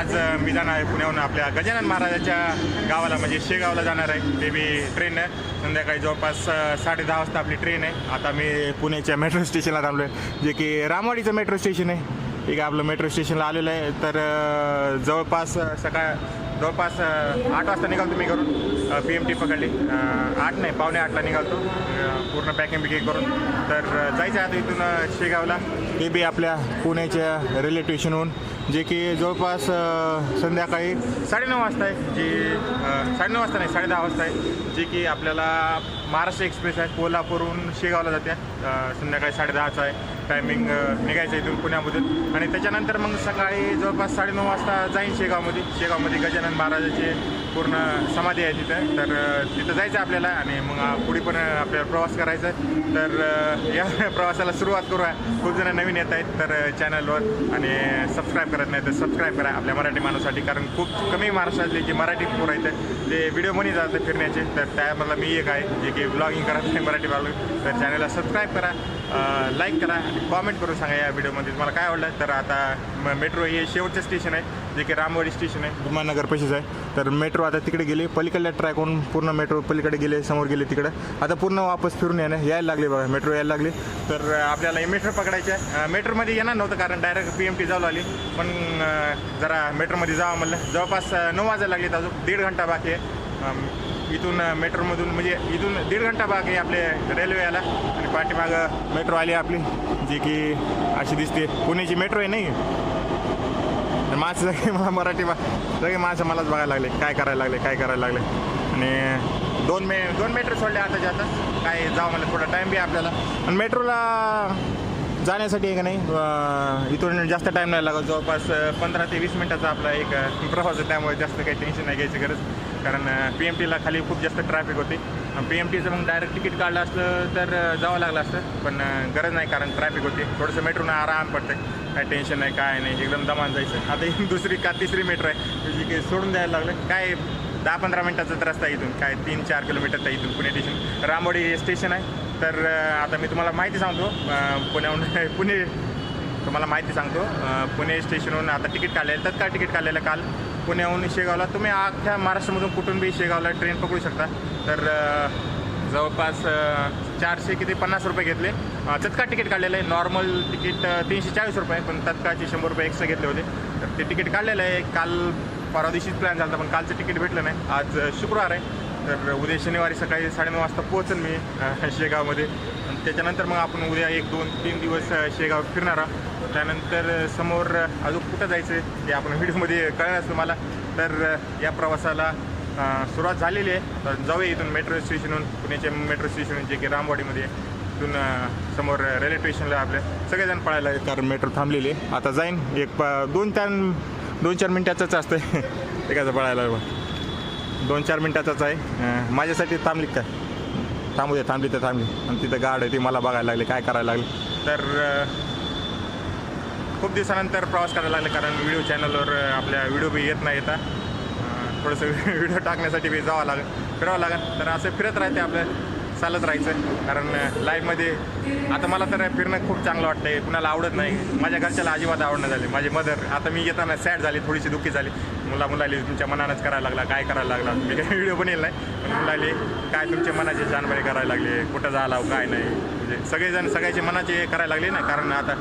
आज अ, मी जाणार आहे पुण्याहून आपल्या गजानन महाराजाच्या गावाला म्हणजे शेगावला जाणार आहे. ते मी ट्रेननं संध्याकाळी जवळपास साडे दहा वाजता आपली ट्रेन आहे. आता मी पुण्याच्या मेट्रो स्टेशनला थांबलो आहे जे की रामवाडीचं मेट्रो स्टेशन आहे. ठीक आहे आपलं मेट्रो स्टेशनला आलेलं आहे. तर जवळपास सकाळ जवळपास आठ वाजता निघालतो मी करून पी एम टी पकडली. आठ नाही पावणे आठला निघालतो. पूर्ण पॅकिंग बिकिंग करून. तर जायचं आहे आता इथून शेगावला. हे बी आपल्या पुण्याच्या रेल्वे स्टेशनहून जे की जवळपास संध्याकाळी साडेनऊ वाजता आहे जी साडेनऊ वाजता नाही साडेदहा वाजता आहे जे की आपल्याला महाराष्ट्र एक्सप्रेस आहे कोल्हापूरहून शेगावला जाते. संध्याकाळी साडेदहाचा आहे टायमिंग निघायचं इथून पुण्यामधून. आणि त्याच्यानंतर मग सकाळी जवळपास साडेनऊ वाजता जाईन शेगावमध्ये. शेगावमध्ये गजानन महाराजाचे पूर्ण समाधी आहे तिथं. तर तिथं जायचं आहे आपल्याला आणि मग पुढे पण आपल्याला प्रवास करायचा आहे. तर या प्रवासाला सुरुवात करूया. खूप जण नवीन येत आहेत तर चॅनलवर आणि सबस्क्राईब करत नाही तर सबस्क्राईब करा आपल्या मराठी माणूसाठी कारण खूप कमी महाराष्ट्रातले जे मराठी पोरं आहेत ते व्हिडिओ म्हणी जातात फिरण्याचे. तर त्यामधला मी एक आहे जे की ब्लॉगिंग करत नाही मराठी ब्लॉगिंग तर चॅनलला सबस्क्राईब करा लाईक करा कॉमेंट करून सांगा या व्हिडिओमध्ये तुम्हाला काय आवडलं. तर आता म- मेट्रो हे शेवटचं स्टेशन आहे. जे की रामवाडी स्टेशन आहे. भीमानगर पशीच आहे. तर मेट्रो आता तिकडे गेली. पलीकडल्या ट्रॅकहून पूर्ण मेट्रो पलीकडे गेले समोर गेले तिकडे. आता पूर्ण वापस फिरून येणं यायला लागले बघा मेट्रो यायला लागली. तर आपल्याला मेट्रो पकडायचे आहे मेट्रोमध्ये येणार नव्हतं कारण डायरेक्ट पी एम टी जाऊ लागली. पण जरा मेट्रोमध्ये जावं म्हणलं. जवळपास नऊ वाजायला लागले अजून. दीड घंटा बाकी आहे. इथून मेट्रोमधून म्हणजे इथून दीड घंटा बाकी आहे आपले रेल्वे याला. आणि पाठीमागं मेट्रो आली आपली जी की अशी दिसते. पुण्याची मेट्रो आहे नाही? मासे सगळे मला मराठी बा सगळे माणसं मलाच बघायला लागले. काय करायला लागले काय करायला लागले. आणि दोन मे दोन मेट्रो सोडले आता. जाता काय जावं मला थोडा टाईम बी आपल्याला. आणि मेट्रोला जाण्यासाठी आहे का नाही इथून जास्त टाईम नाही लागत. जवळपास पंधरा ते वीस मिनटाचा आपला एक प्रवास आहे. त्यामुळे जास्त काही टेन्शन नाही घ्यायची गरज. कारण पी एम टीला खाली खूप जास्त ट्रॅफिक होती. पी एम टीचं मग डायरेक्ट तिकीट काढलं असतं तर जावं लागलं असतं. पण गरज नाही कारण ट्रॅफिक होते. थोडंसं मेट्रोनं आराम पडतं काय टेन्शन नाही काय नाही. एकदम दमान जायचं. आता ही दुसरी का तिसरी मेट्रो आहे. जी की सोडून द्यायला लागलं. काय दहा पंधरा मिनटाचाच रस्ता इथून. काय तीन चार किलोमीटर इथून पुणे स्टेशन रामवाडी हे स्टेशन आहे. तर आता मी तुम्हाला माहिती सांगतो. पुण्याहून पुणे तुम्हाला माहिती सांगतो. पुणे स्टेशनहून आता तिकीट काढलेलं तत्काळ तिकीट काढलेलं काल. पुण्याहून शेगावला. तुम्ही अख्ख्या महाराष्ट्रामधून कुठून बी शेगावला ट्रेन पकडू शकता. तर जवळपास चारशे किती पन्नास रुपये घेतले. तत्काळ तिकीट काढलेलं आहे. नॉर्मल तिकीट तीनशे चाळीस रुपये पण तत्काळचे शंभर रुपये एक्स्ट्रा घेतले होते. तर ते तिकीट काढलेलं आहे. काल परवा दिवशीच प्लॅन झाला होता, पण कालचं तिकीट भेटलं नाही. आज शुक्रवार आहे. तर उद्या शनिवारी सकाळी साडेनऊ वाजता पोहोचेन मी शेगावमध्ये. आणि त्याच्यानंतर मग आपण उद्या एक दोन तीन दिवस शेगाव फिरणार आहोत. त्यानंतर समोर अजून कुठं जायचं आहे ते आपण व्हिडिओमध्ये कळणार तुम्हाला तर या प्रवासाला सुरुवात झालेली आहे. तर जाऊया इथून मेट्रो स्टेशनहून पुण्याच्या मेट्रो स्टेशन जे की रामवाडीमध्ये आहे. अं, समोर रेल्वे स्टेशनला आपल्या सगळेजण पळायला कारण मेट्रो थांबलेली आहे. आता जाईन. एक प- दोन चार दोन चार मिनटाचंच असतं एकाचं पळायला दोन चार मिनटाचाच आहे. माझ्यासाठी थांबली काय थांबू दे थांबली तर थांबली. आणि तिथं गाड आहे ती मला बघायला लागले काय करायला लागले. तर खूप दिवसानंतर प्रवास करायला लागले कारण व्हिडिओ चॅनलवर आपल्या व्हिडिओ बी येत नाही येता. अं, थोडंसं व्हिडिओ टाकण्यासाठी वेळ जावं लागेल फिरावं लागेल. तर असं फिरत राहते आपलं चालत राहायचं. कारण लाईफमध्ये आता मला तर फिरणं खूप चांगलं वाटतंय. कुणाला आवडत नाही. माझ्या घरच्याला अजिबात आवडणं झाले. माझी मदर आता मी येताना सॅड झाली थोडीशी दुःखी झाली. मुला मुलाली तुमच्या मनानंच करायला लागला काय करायला लागला? मी काही व्हिडिओ बनेल नाही. पण मुलाली काय तुमच्या मनाचे जानबरे करायला लागले? कुठं झाला काय नाही? म्हणजे सगळेजण सगळ्याचे मनाचे करायला लागले ना. कारण आता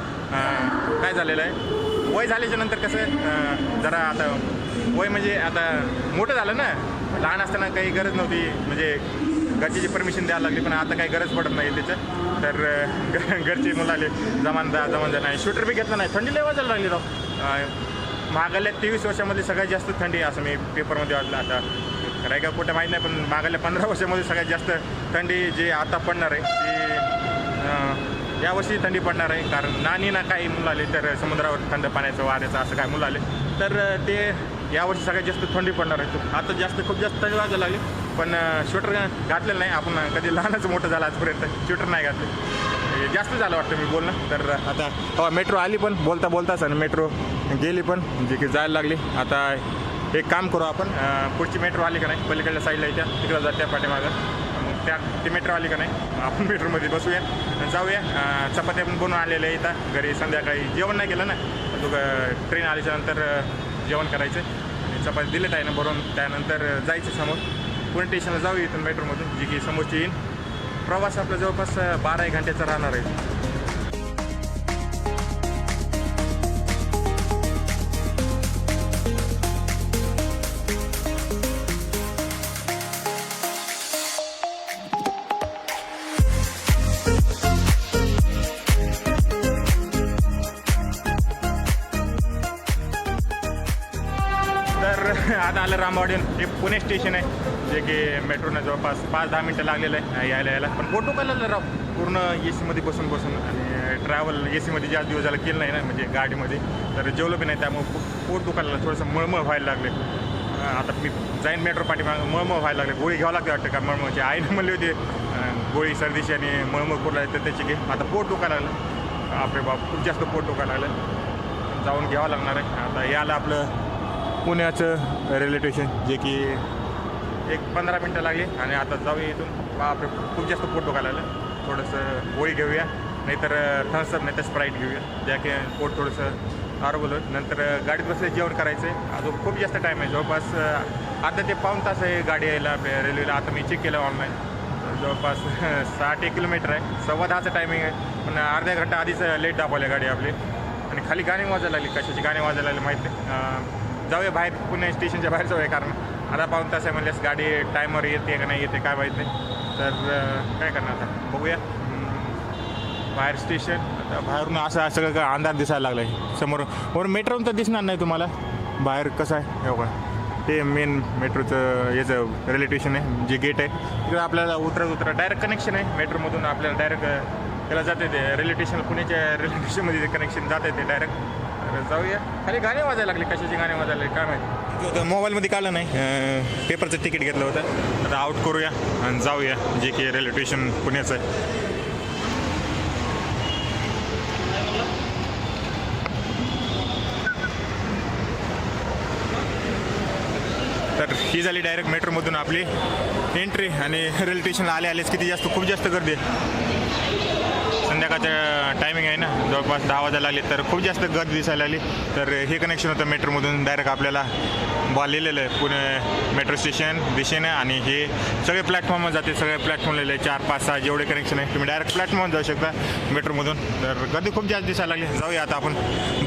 काय झालेलं आहे? वय झाल्याच्यानंतर कसं जरा आता वय म्हणजे आता मोठं झालं ना. लहान असताना काही गरज नव्हती. म्हणजे घरची परमिशन द्यायला लागली पण आता काही गरज पडत नाही त्याचं तर घरचे मुलाले जमान जा जमान जा नाही. शूटर बी घेतला नाही. थंडी लय वाजायला लागली राव. अं, मागाल्या तेवीस वर्षामध्ये सगळ्यात जास्त थंडी असं मी पेपरमध्ये वाचलं आता. खरं का कुठं माहीत नाही पण मागाल्या पंधरा वर्षामध्ये सगळ्यात जास्त थंडी जे आता पडणार आहे ती यावर्षी थंडी पडणार आहे. कारण नानी ना काही मुलं आले तर समुद्रावर थंड पाण्याचं वाऱ्याचं असं काय मुलं आले. तर ते यावर्षी सगळ्यात जास्त थंडी पडणार आहे. आता जास्त खूप जास्त थंडी वाजायला लागली. पण स्वेटर घातलेलं नाही. आपण कधी लहानच मोठं झालं आजपर्यंत. स्वेटर नाही घातले. जास्त झालं वाटतं मी बोलणं. तर आता हो मेट्रो आली पण बोलता बोलताच आणि मेट्रो गेली पण जे की जायला लागली. आता एक काम करू आपण. पुढची मेट्रो आली का नाही? पलीकडल्या साईडला येत्या तिकडं जात्या पाठीमागं. मग त्या ती मेट्रो आली का नाही? आपण मेट्रोमध्ये बसूया. जाऊया. चपात्या पण बनवून आलेल्या इथं. घरी संध्याकाळी जेवण नाही केलं ना? तुझं ट्रेन आल्याच्यानंतर जेवण करायचं. आणि चपाती दिले आहे ना भरून त्यानंतर जायचं समोर. पुणे स्टेशनला जाऊ इथून मेट्रोमधून जी की समोरची येईन प्रवास आपला जवळपास बारा एक घंट्याचा राहणार आहे. आता आलं रामवाडीहून. हे पुणे स्टेशन आहे जे की मेट्रोनं जवळपास पाच दहा मिनटं लागलेलं आहे यायला यायला. पण फोटो काढलेलं राव. पूर्ण ए सीमध्ये बसून बसून. आणि ट्रॅव्हल ए सीमध्ये जास्त दिवस झाला केलं नाही ना म्हणजे गाडीमध्ये. तर जेवलं बी नाही त्यामुळे पोट दुखायला लागलं, थोडंसं मळमळ व्हायला लागले. आता मी जाईन मेट्रो पाठीमाग मळमळ व्हायला लागले. गोळी घ्यावं लागते वाटतं का? मळमळची आईने म्हणली होती गोळी सर्दीची आणि मळमळ पुरला तर त्याची की आता पोट दुखायला लागलं आपले बाप खूप जास्त पोट दुखायला लागलं जाऊन घ्यावं लागणार आहे. आता याला आपलं पुण्याचं रेल्वे स्टेशन जे की एक पंधरा मिनटं लागली. आणि आता जाऊया इथून. बापरे खूप जास्त पोट घालायला. थोडंसं गोळी घेऊया. नाहीतर थम्सअप नाही तर स्प्राईट घेऊया. ज्या की पोट थोडंसं नॉर्मल नंतर गाडीत बसले जेवण करायचं आहे अजून खूप जास्त टाईम आहे. जवळपास अर्धा ते पाऊण तास आहे गाडी यायला रेल्वेला. आता मी चेक केलं ऑनलाईन जवळपास साठ एक किलोमीटर आहे. सव्वा दहाचं टायमिंग आहे. पण अर्ध्या घंटा आधीच लेट दाखवली गाडी आपली. आणि खाली गाणी वाजायला लागली. कशाची गाणी वाजायला लागली माहीत जाऊया बाहेर पुणे स्टेशनच्या बाहेर जाऊया कारण आता पाऊन तास आहे म्हणल्यास गाडी टायमवर येते का नाही येते काय माहीत नाही. तर काय करणार आता? बघूया. बाहेर स्टेशन आता बाहेरून असं सगळं का अंधार दिसायला लागला आहे समोर वर मेट्रोन तर दिसणार नाही तुम्हाला. बाहेर कसं आहे? एवढं ते मेन मेट्रोचं याचं रेल्वे स्टेशन आहे जे गेट आहे. तिकडं आपल्याला उतरत उतरत डायरेक्ट कनेक्शन आहे. मेट्रोमधून आपल्याला डायरेक्ट त्याला जाते ते रेल्वे स्टेशन पुण्याच्या रेल्वे स्टेशनमध्ये ते कनेक्शन जाते ते डायरेक्ट जाऊया. खाली गाणे वाजायला लागले. कशाची गाणे वाजायला लागले? काय माहिती? मोबाईलमध्ये काढलं नाही. अं, पेपरचं तिकीट घेतलं होतं. आता आउट करूया आणि जाऊया. जे की रेल्वे स्टेशन पुण्याचं आहे. तर ही झाली डायरेक्ट मेट्रोमधून आपली एंट्री आणि रेल्वे स्टेशनला आले आलेच किती जास्त खूप जास्त गर्दी आहे. संध्याकाळचं टायमिंग आहे ना जवळपास दहा वाजायला लागले तर खूप जास्त गर्दी दिसायला आली तर हे कनेक्शन होतं मेट्रोमधून डायरेक्ट आपल्याला बॉ लिहिलेलं आहे पुणे मेट्रो स्टेशन दिशेनं. आणि हे सगळे प्लॅटफॉर्मवर जाते सगळे प्लॅटफॉर्म लिहिले चार पाच सहा जेवढे कनेक्शन आहे तुम्ही डायरेक्ट प्लॅटफॉर्मवर जाऊ शकता मेट्रोमधून तर गर्दी खूप जास्त दिसायला लागली. जाऊया आता आपण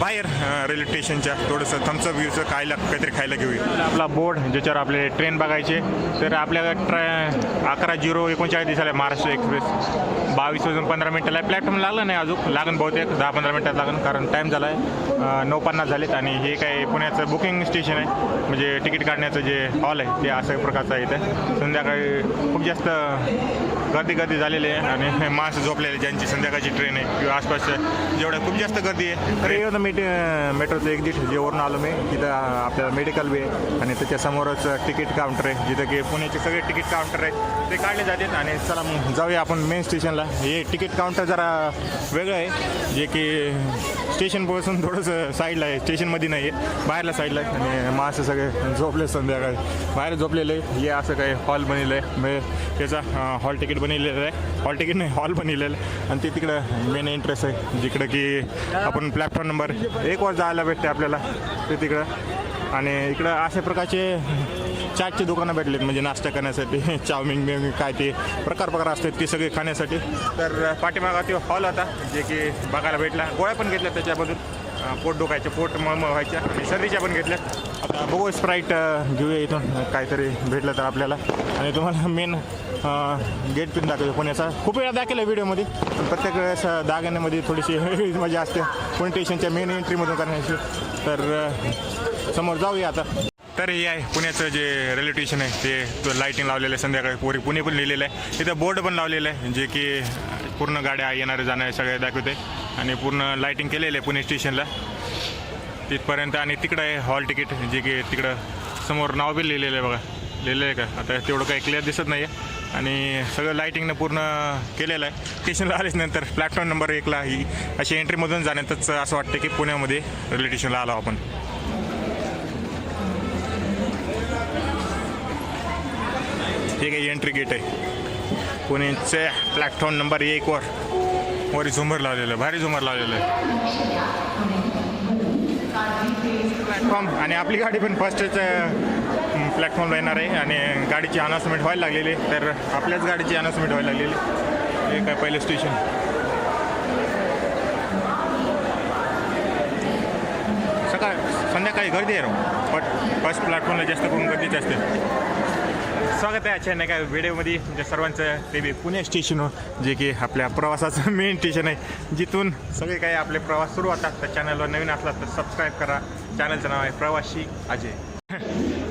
बाहेर रेल्वे स्टेशनच्या थोडंसं थम्सअप व्ह्यूचं खायला काहीतरी खायला घेऊया. आपला बोर्ड ज्याच्यावर आपले ट्रेन बघायचे तर आपल्याला ट्रे अकरा झिरो एकोणचाळीस दिसायला महाराष्ट्र एक्सप्रेस बावीस वाजून पंधरा मिनटाला प्लॅटफॉर्म लागला नाही अजून. लागन बहुतेक दहा पंधरा मिनटात लागन कारण टाईम झाला आहे नऊ पन्नास झालेत आणि हे काय पुण्याचं बुकिंग स्टेशन आहे. म्हणजे तिकीट काढण्याचं जे हॉल आहे ते असं प्रकारचं आहे इथं. संध्याकाळी खूप जास्त गर्दी गर्दी झालेली आहे आणि माणसं झोपलेले ज्यांची संध्याकाळची ट्रेन आहे किंवा आसपासच्या जेवढ्या खूप जास्त गर्दी आहे तर हे होतं मेट मेट्रोचं एक्झिट जेवरून आलो मी. तिथं आपल्याला मेडिकल बी आहे आणि त्याच्या समोरच तिकीट काउंटर आहे. जिथं की पुण्याचे सगळे तिकीट काउंटर आहे ते काढले जातात आणि चला मग जाऊया आपण मेन स्टेशनला हे तिकीट काउंटर जरा वेगळं आहे. जे की स्टेशनपासून थोडंसं साईडला आहे. स्टेशनमध्ये नाही आहे बाहेरला साईडला आहे. आणि माणसं सगळे झोपले संध्याकाळी. बाहेर झोपलेले. आहे. हे असं काही हॉल बनलेलं आहे. म्हणजे त्याचा हॉल तिकीट बनलेलं आहे. हॉल तिकीट नाही हॉल बनलेलं आहे. आणि ते तिकडं मेन इंटरेस्ट आहे. जिकडं की आपण प्लॅटफॉर्म नंबर एक वर जायला भेटते आपल्याला. ते तिकडं. आणि इकडं अशा प्रकारचे चाटची दुकानं भेटलेत. म्हणजे नाश्ता करण्यासाठी चाऊमिन बिमिन काय ते प्रकार प्रकार असतात ते सगळे खाण्यासाठी. तर पाठीमागा ते हॉल होता. जे की बघायला भेटला. गोळ्या पण घेतल्या त्याच्यामधून. पोट दुखायचे पोट मळमळ व्हायच्या आणि सर्दीच्या पण घेतल्या. आता बघू स्प्राईट घेऊया इथून. काहीतरी भेटलं तर आपल्याला. आणि तुम्हाला मेन गेट पिन दाखवतो. पुण्याचा खूप वेळा दाखवला व्हिडिओमध्ये. पण प्रत्येक वेळेस अं, दागिन्यामध्ये थोडीशी वेगळीच मजा असते. पुणे स्टेशनच्या मेन एंट्रीमधून करण्याची. तर समोर जाऊया आता. तर हे आहे पुण्याचं जे रेल्वे स्टेशन आहे ते लाईटिंग लावलेलं आहे. संध्याकाळी पुरी पुणे पण लिहिलेलं आहे. इथं बोर्ड पण लावलेलं आहे. जे की पूर्ण गाड्या येणारे जाणारे सगळे दाखवते आणि पूर्ण लाईटिंग केलेलं आहे पुणे स्टेशनला तिथपर्यंत आणि तिकडं आहे हॉल तिकीट जे की तिकडं समोर नाव बी लिहिलेलं आहे बघा. लिहिलेलं आहे का? आता तेवढं काही क्लिअर दिसत नाही आहे आणि सगळं लाईटिंगनं पूर्ण केलेलं आहे. स्टेशनला आलेच नंतर प्लॅटफॉर्म नंबर एकला ही अशी एंट्रीमधून जाण्यातच असं वाटतं की पुण्यामध्ये रेल्वे स्टेशनला आलो आपण. हे काही एंट्री गेट आहे. पुण्याचे प्लॅटफॉर्म नंबर एकवर वरी झुंबर लावलेलं भारी झुंबर लावलेलं आहे. प्लॅटफॉर्म आणि आपली गाडी पण फर्स्टच प्लॅटफॉर्मला येणार आहे. आणि गाडीची अनाउन्समेंट व्हायला लागलेली. तर आपल्याच गाडीची अनाउन्समेंट व्हायला लागलेली. हे काय पहिलं स्टेशन सकाळ संध्याकाळी गर्दी आहे राहू बट फर्स्ट प्लॅटफॉर्मला जास्त करून गर्दीच असते. स्वागत आहे आजच्या एका व्हिडिओमध्ये तुमच्या सर्वांचं. ते बी पुणे स्टेशनवर जे की आपल्या प्रवासाचं मेन स्टेशन आहे. जिथून सगळे काही आपले प्रवास सुरू होतात. तर चॅनलवर नवीन असला तर सबस्क्राईब करा. चॅनलचं नाव आहे प्रवासी अजय.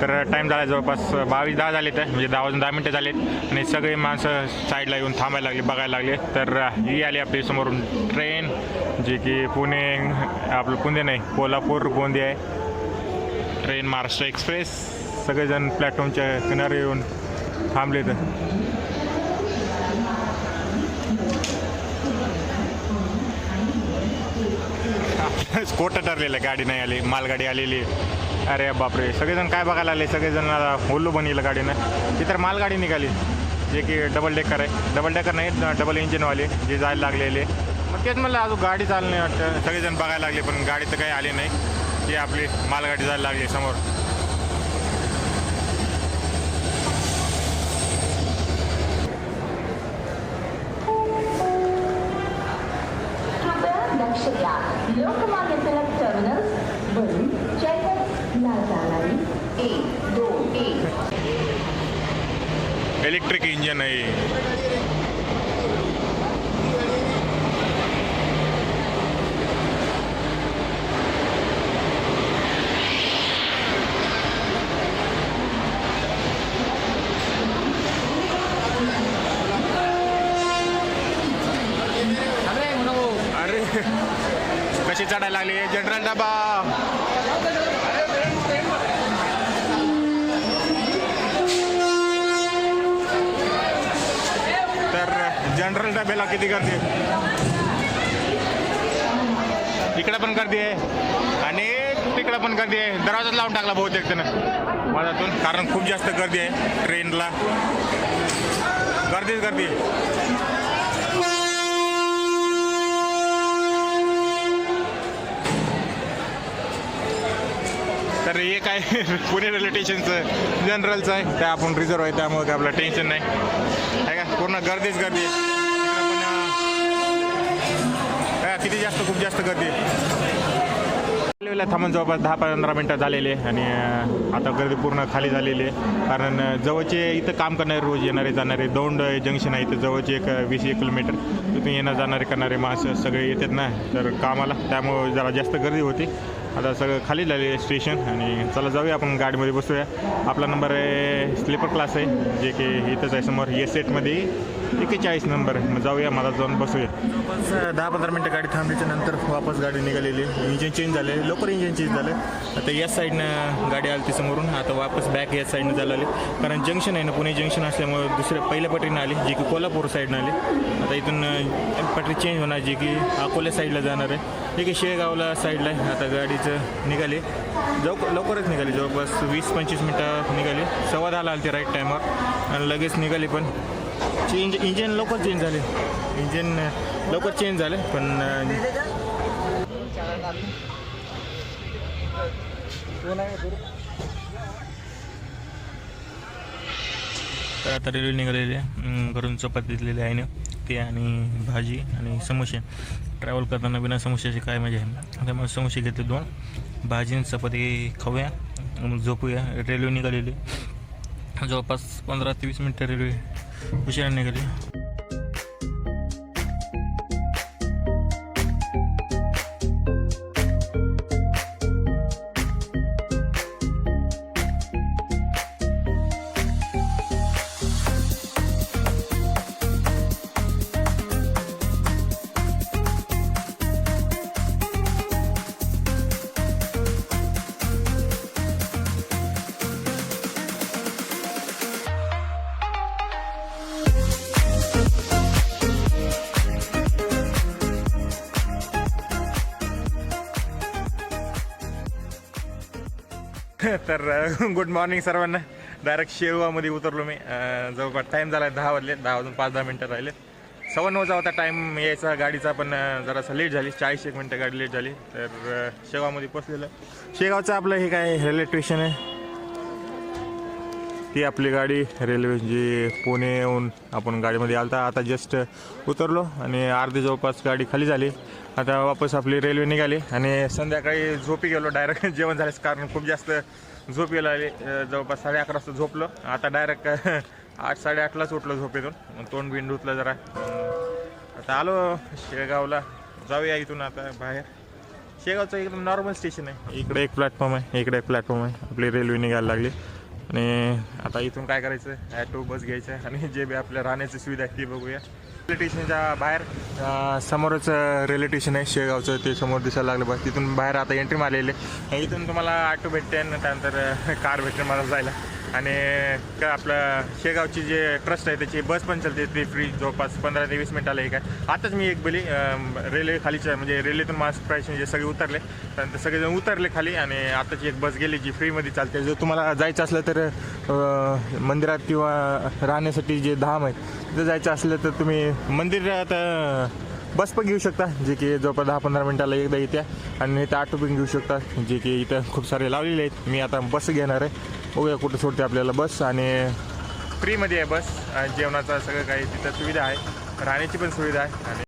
तर टाईम झाला जवळपास बावीस दहा झाले तर म्हणजे दहा वाजून दहा मिनटं झालेत. आणि सगळे माणसं साईडला येऊन थांबायला लागले बघायला लागले. तर ही आली आपली समोरून ट्रेन जे की पुणे आपलं पुणे नाही कोल्हापूर गोंदी आहे. ट्रेन महाराष्ट्र एक्सप्रेस सगळेजण प्लॅटफॉर्मच्या किनारे येऊन थांबले तर. कोटं ठरलेलं आहे, गाडी नाही आली मालगाडी आलेली आहे. अरे बापरे सगळेजण काय बघायला आले सगळेजण आता होल्लू बनवलं गाडीनं. ती तर मालगाडी निघाली जे की डबल डेकर आहे. डबल डेकर नाही डबल इंजिनवाली जे जायला लागलेले. मग तेच म्हणलं अजून गाडी चालली वाटतं सगळेजण बघायला लागले पण गाडी तर काही आली नाही. ती आपली मालगाडी जायला लागली समोर. इलेक्ट्रिक इंजन आहे अरे कशी चढायला लागली जनरल डबा। डब्याला किती गर्दी आहे? इकडे पण गर्दी आहे. आणि तिकडे पण गर्दी आहे. दरवाजाच लावून टाकला बहुतेक त्यानं. माझ्यातून कारण खूप जास्त गर्दी आहे ट्रेनला. गर्दीच गर्दी आहे. तर हे काय पुणे रेल्वे स्टेशनचं जनरलचं आहे. ते आपण रिझर्व आहे त्यामुळे काय आपलं टेन्शन नाही. आहे का? पूर्ण गर्दीच गर्दी आहे. किती जास्त खूप जास्त गर्दी आहे? रेल्वेला थांबून जवळपास दहा पंधरा मिनटं झालेले आणि आता गर्दी पूर्ण खाली झालेली आहे. कारण जवळचे इथं काम करणारे रोज येणारे जाणारे दौंड जंक्शन आहे इथं जवळचे एक वीस एक किलोमीटर. तिथून येणं जाणारे करणारे माणसं सगळे येतात ना तर कामाला. त्यामुळे जरा जास्त गर्दी होती. आता सगळं खाली झाले आहे स्टेशन आणि चला जाऊया आपण गाडीमध्ये बसूया. आपला नंबर आहे स्लीपर क्लास आहे जे की इथंच आहे समोर. एस सेटमध्ये एकेचाळीस नंबर आहे. मग जाऊया मला जाऊन बसूया. जवळपास दहा पंधरा मिनटं गाडी थांबल्याच्या नंतर वापस गाडी निघालेली. इंजिन चेंज झाले. लवकर इंजिन चेंज झालं. आता याच साईडनं गाडी आली ती समोरून. आता वापस बॅक याच साईडनं झालं कारण जंक्शन आहे ना पुणे जंक्शन असल्यामुळे दुसऱ्या पहिल्या पटरीनं आली जी की कोल्हापूर साईडनं आली. आता इथून पटरी चेंज होणार जी की अकोल्या साईडला जाणार आहे. जे की शेगावला साईडला आहे आता गाडीचं निघाली. लवकर लवकरच निघाली. जवळपास वीस पंचवीस मिनटं निघाली. सव्वा दहाला आली ती राईट टायमावर आणि लगेच निघाली पण. चेंज इंजिन लवकर चेंज झाले. इंजिन लवकर चेंज झाले पण आता रेल्वे निघालेली आहे. घरून चपाती दिलेली आहे ना. ते आणि भाजी आणि समोसे. ट्रॅव्हल करताना बिना समोश्याची काय मजा आहे? त्यामुळे समोसे घेतले दोन. भाजी आणि चपाती खाऊया. मग झोपूया. रेल्वे निघालेली. जवळपास पंधरा ते वीस मिनटं रेल्वे उशिरा निघाली. तर गुड मॉर्निंग सर्वांना. डायरेक्ट शेगावमध्ये उतरलो मी. जवळपास टाईम झाला आहे दहा वाजले. दहा वाजून पाच दहा मिनटं राहिले. सव्वा नऊचा होता टाईम यायचा. गाडीचा पण जरासा लेट झाली. चाळीस एक मिनटं गाडी लेट झाली. तर शेगावमध्ये पोचलेलं. शेगावचं आपलं हे काय रेल्वे स्टेशन आहे. ती आपली गाडी रेल्वे जी पुणे येऊन आपण गाडीमध्ये आलो आता जस्ट उतरलो आणि अर्धी जवळपास गाडी खाली झाली. आता वापस आपली रेल्वे निघाली आणि संध्याकाळी झोपी गेलो. डायरेक्ट जेवण झाल्यास कारण खूप जास्त झोप यायला आली जवळपास साडे अकरा वाजता झोपलो. आता डायरेक्ट आठ साडेआठलाच उठलो झोपेतून. तोंड बिंड धुतलं जरा. आता आलो शेगावला. जाऊया इथून आता बाहेर. शेगावचं एकदम नॉर्मल स्टेशन आहे. इकडे एक प्लॅटफॉर्म आहे इकडे एक प्लॅटफॉर्म आहे. आपली रेल्वे निघायला लागली. आणि आता इथून काय करायचं? ॲटो बस घ्यायचं आणि जे बी आपल्या राहण्याची सुविधा आहे ती बघूया. रेल्वे स्टेशनच्या बाहेर समोरच रेल्वे स्टेशन आहे शेगावचं ते समोर दिसायला लागलं बस. तिथून बाहेर आता एंट्री मारलेली आहे. इथून तुम्हाला ऑटो भेटते आणि त्यानंतर कार भेटते मला जायला. आणि काय आपलं शेगावची जे ट्रस्ट आहे त्याची बस पण चालते ती फ्री जवळपास पंधरा ते वीस मिनटाला एक आहे. आताच मी एक बली रेल्वे खालीच्या म्हणजे रेल्वेतून मास्क प्राईस जे सगळे उतरले. त्यानंतर सगळेजण उतरले खाली आणि आताची एक बस गेली जी फ्रीमध्ये चालते. जर तुम्हाला जायचं असलं तर मंदिरात किंवा राहण्यासाठी जे धाम आहेत तिथं जायचं असलं तर तुम्ही मंदिरात बस पण घेऊ शकता जे की जवळपास दहा पंधरा मिनिटाला एकदा येत्या. आणि इथं ऑटो पण घेऊ शकता जे की इथं खूप सारे लावलेले आहेत. मी आता बस घेणार आहे. बघूया कुठं सोडते आपल्याला बस आणि फ्रीमध्ये आहे बस आणि जेवणाचा सगळं काही तिथं सुविधा आहे. राहण्याची पण सुविधा आहे. आणि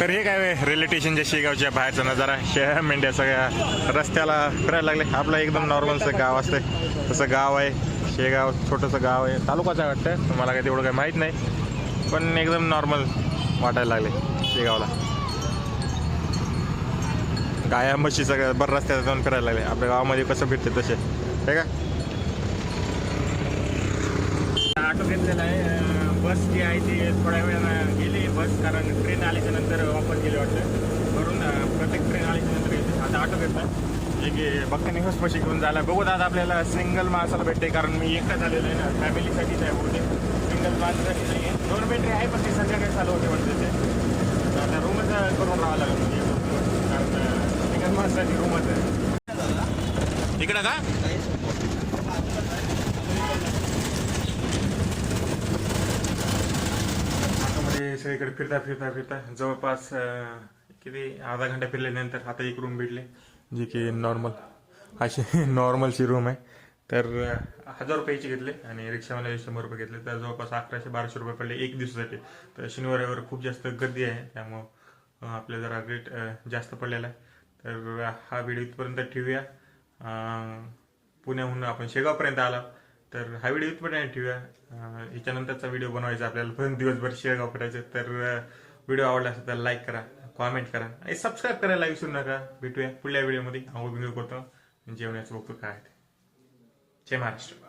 तर हे काय आहे, रेल्वे स्टेशनच्या शेगावच्या बाहेरचा नजारा शहर मेंढ्या सगळ्या रस्त्याला फिरायला लागले. आपलं एकदम नॉर्मलचं गाव असतं तसं गाव आहे. शेगाव छोटंसं गाव आहे. तालुकाचं वाटतं. तुम्हाला काही तेवढं काही माहीत नाही. पण एकदम नॉर्मल वाटायला लागले शेगावला. गाया म्हशी सगळं बरं रस्त्यात जाऊन फिरायला लागले. आपल्या गावामध्ये कसं फिरते तसे. हे का? ऑटो घेतलेला आहे. बस जी आहे ती थोड्या वेळानं गेली. बस कारण ट्रेन आल्याच्यानंतर वापस गेली वाटतं. म्हणून प्रत्येक ट्रेन आल्याच्यानंतर येते आता ऑटो घेतला. जे की भक्तांनी हसपशी घेऊन जायला बघू दादा आपल्याला सिंगल माणसाला भेटते. कारण मी एकटा झालेलो आहे ना. फॅमिलीसाठीच आहे. बहुतेक सिंगल माणसासाठी दोन आहे पण ती संध्याकाळी चालू होते म्हणते ते. आता रूमच करून राहावं लागेल म्हणजे कारण सिंगल माणसासाठी रूमच आहे इकडं का? सगळीकडे फिरता फिरता फिरता. जवळपास किती? अर्धा घंटा फिरल्यानंतर आता एक रूम भेटले जी की नॉर्मल अशी नॉर्मलची रूम आहे. तर हजार रुपयाचे घेतले आणि रिक्षावाल्याचे शंभर रुपये घेतले. तर जवळपास अकराशे बाराशे रुपये पडले एक दिवसासाठी तर शनिवार खूप जास्त गर्दी आहे त्यामुळं आपल्या जरा रेट जास्त पडलेला आहे. तर हा व्हिडिओ इथपर्यंत ठेवूया. पुण्याहून आपण शेगावपर्यंत आला. तर हा व्हिडिओ इथपर्यंत ठेवूया. याच्यानंतरचा व्हिडिओ बनवायचा आपल्याला पण दिवसभर शेगाव करायचं तर व्हिडिओ आवडला असेल तर लाईक करा कॉमेंट करा आणि सबस्क्राईब करायला विसरू नका. भेटूया पुढल्या व्हिडिओमध्ये. आंघोळ बिंघोळ करतो जेवणाचं बघतो काय आहे ते. जय महाराष्ट्र